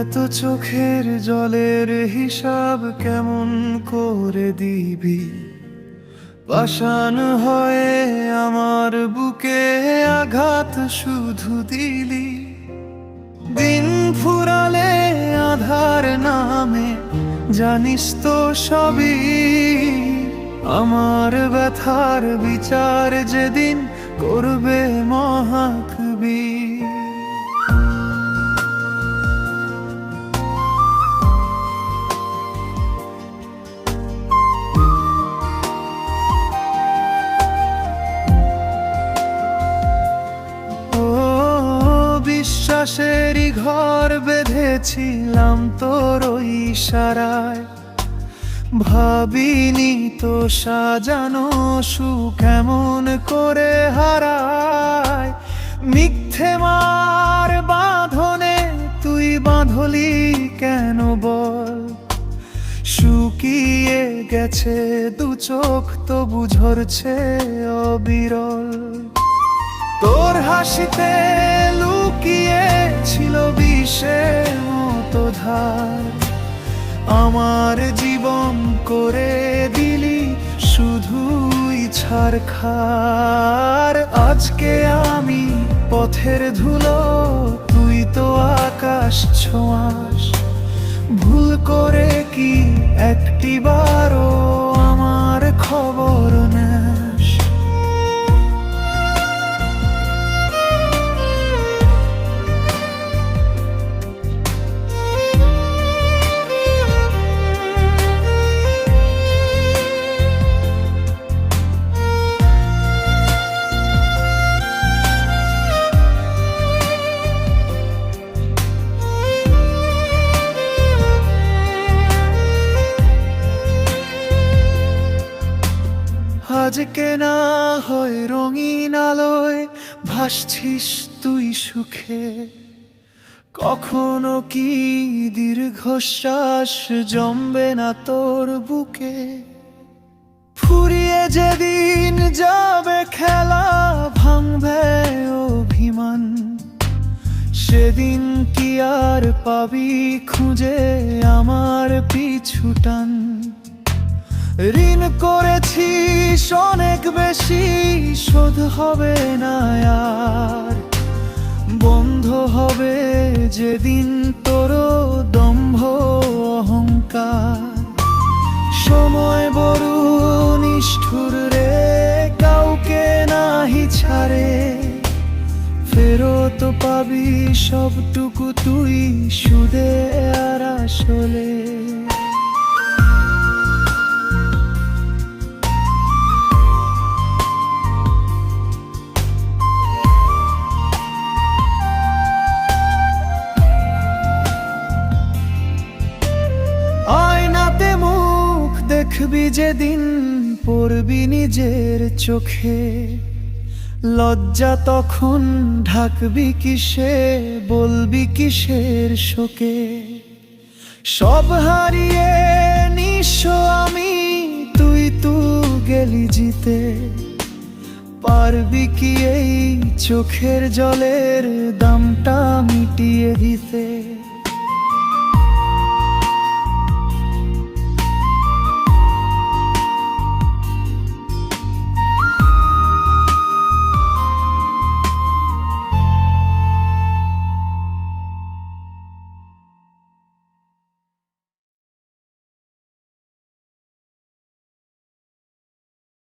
এত চোখের জলের হিসাব কেমন করে দিবি? পাষাণ হয়ে আমার বুকে আঘাত শুধু দিলি। দিন ফুরালে আধার নামে, জানিস তো সবই। আমার ব্যথার বিচার যেদিন করবে মহাকবি। বিশ্বাসেরই ঘর বেঁধেছিলাম তোর ইশারায় ভাবিনি তো সাজানো সুখ কেমন করে হারায়। মিথ্যে মার বাঁধনে তুই বাঁধলি কেন বল? শুকিয়ে গেছে দু চোখ, তবু ঝরছে অবিরল। তোর হাসিতে লুকিয়ে ছিল বিষের মতো ধার। আমার জীবন করে দিলি শুধুই ছাড় খার আজকে আমি পথের ধুলো, তুই তো আকাশ ছোঁয়াস। ভুল করে কি একটিবারও আমার খবর আজকে না হয় রঙিন আলোয়, ভাসছিস তুই সুখে। কখনো কি দীর্ঘশ্বাস জমবে না তোর বুকে? ফুরিয়ে যেদিন যাবে খেলা ভাঙবে অভিমান। সেদিন কি আর পাবি খুঁজে আমার পিছুটান ঋণ করেছিস বেশি শোধ হবে না আর। বন্ধ হবে যেদিন তোর দম্ভ অহংকার। সময় বড় নিষ্ঠুর রে, কাউকে নাহি ছাড়ে। ফেরত পাবি সবটুকু তুই সুদে আর আসলে। দেখবি যেদিন পড়বি নিজের চোখে। লজ্জা তখন ঢাকবি কিসে, বলবি কিসের শোকে। সব হারিয়ে নিঃস্ব আমি, তুই তু গেলি জিতে। পারবি কি এই চোখের জলের দামটা মিটিয়ে দিতে?